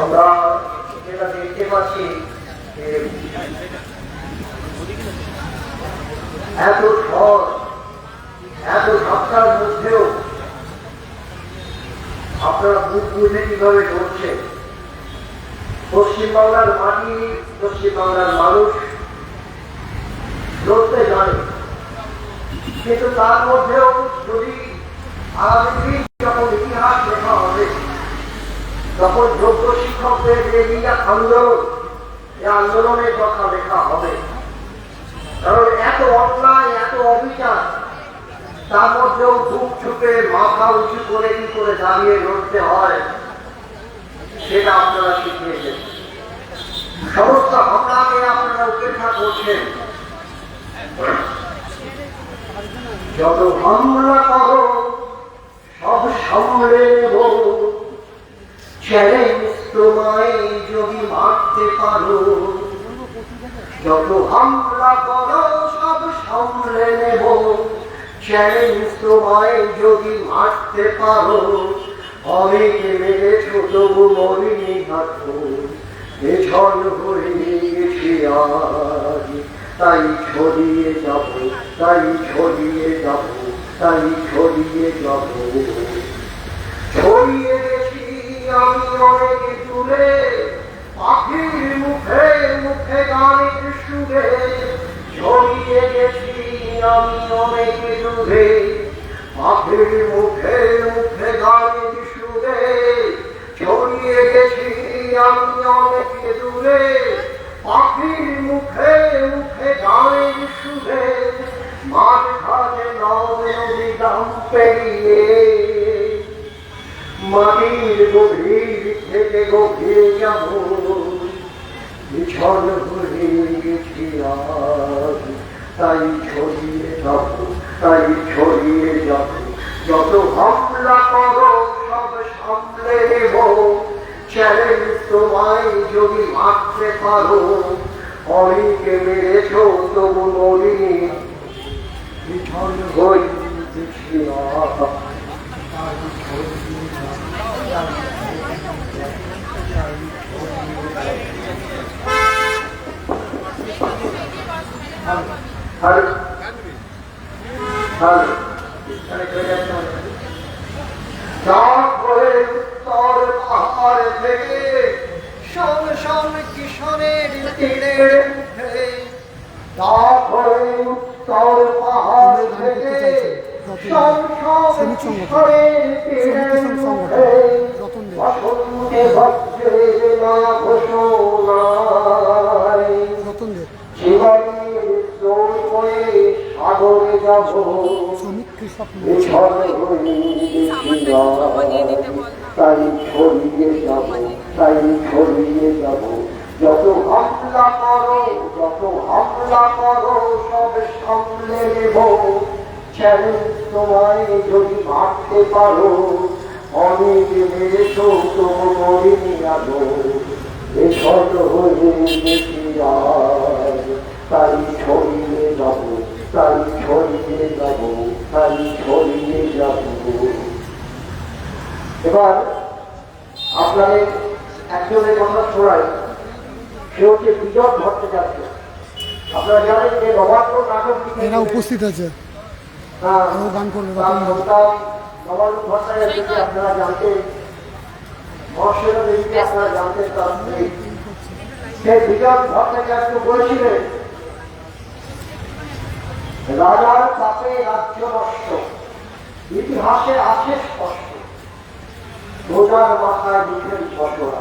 আমরা যেটা দেখতে পাচ্ছি এত ঝড়, এত ঝাপটার মধ্যেও আপনারা বুক বুঝে কীভাবে ধরছে? পশ্চিমবাংলার মাটি, পশ্চিমবাংলার মানুষ লড়তে জানে। কিন্তু তার মধ্যেও যদি আগামী যখন তখন যোগ্য শিক্ষকদের যে আন্দোলন এই আন্দোলনের কথা লেখা হবে। কারণ এত অন্যায়, এত অবিচার, তার মধ্যেও বুক ছুটে মাথা উঁচু করে কি করে দাঁড়িয়ে লড়তে হয়, সেটা আপনারা শিখিয়েছেন সমস্ত হামলাকে আপনারা উপেক্ষা করছেন। যত হামলা করো, সব সামলে নেব চ্যালেঞ্জ তোমায় যদি মারতে পারো। যত হামলা করো সব সামলে নেব চ্যালেঞ্জ তোমায় যদি মারতে পারো, অনেকে মেরেছ তবু মরিনি হাতো পেছন হয়ে গেছি আজ। তাই ছড়িয়ে যাব, তাই ছড়িয়ে যাব, তাই ছড়িয়ে যাব ছড়িয়ে গেছি আমি অনেক দূরে পাখির মুখে মুখে গানের সুরে ছড়িয়ে গেছি আমি অনেক দূরে মুখে মুখে গানের সুরে ছড়িয়ে গেছি আমি অনেক দূরে পাখির মুখে মুখে গানের সুরে মাঠ ঘাটে নদী গ্রাম পেরিয়ে। মাটির গভীর থেকে গভীরে যাব বিছন হয়ে গেছি আজ, তাই ছড়িয়ে যাব তাই ছড়িয়ে যাব যত হামলা করো সব সামলে নেব চ্যালেঞ্জ তোমায় যদি মারতে পারো অনেকে মেরেছ তবু আজ হ্যালো হ্যালো শোন কিশোরের তীরের মুখে বসন্তে ভদ্রের না ঘোষণায় রতনদেব জীবনের দোল করে সাগরে যাব শ্রমিক কৃষক তাই ছড়িয়ে যাব তাই ছড়িয়ে যাব যত হামলা করো যত হামলা করো সব সামলে নেব চ্যালেঞ্জ তোমায় যদি মারতে পারো, অনেক মেরেছ তবু মরিনি আলো এসব হয়ে গেছি আজ। তাই ছড়িয়ে যাব, তাই ছড়িয়ে যাব, তাই ছড়িয়ে যাব। এবার আপনাদের একজনের কথা শোনাই, সে হচ্ছে বিজয় ভট্টাচার্য। আপনারা জানেন যে নবান্ন নাটক উপস্থিত আছে। আরও গান করবে আপনারা জানতেন আপনারা জানতেন তার স্ত্রী। সে বিজয় ভট্টাচার্য বলেছিলেন রাজার চাপে রাজ্য নষ্ট ইতিহাসে আছে স্পষ্ট। রোজার মাথায় লিখেন বসরা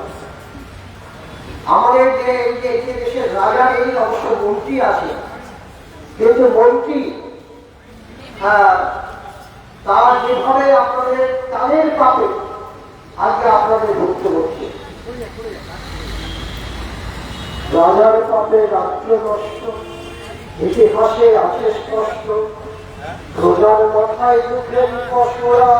আমাদের যে এই যে দেশের রাজা এই অবশ্য মন্ত্রী আছে কিন্তু মন্ত্রী হ্যাঁ, তারা যেভাবে আপনাদের তাদের পাবে আজকে আপনাদের ভুক্ত করছে। রাজার পাপে রাজ্য নষ্ট ইতিহাসে আছে স্পষ্ট রোজার মাথায় দুঃখের পশরা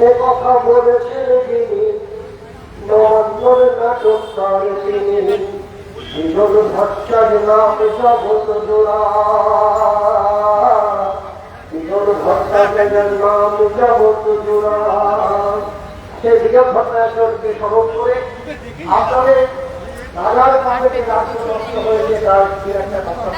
এ কথা বলেছেন যিনি নন্দর নাটক তিনি বিজন ভট্টার নাম জগত জোড়া। ভট্ট ভট্টাচার্যের নাম যাবত জোড়া। বিজয় ভট্টাচার্যকে স্মরণ করে আপনাদের হয়েছে, তার একটা কথা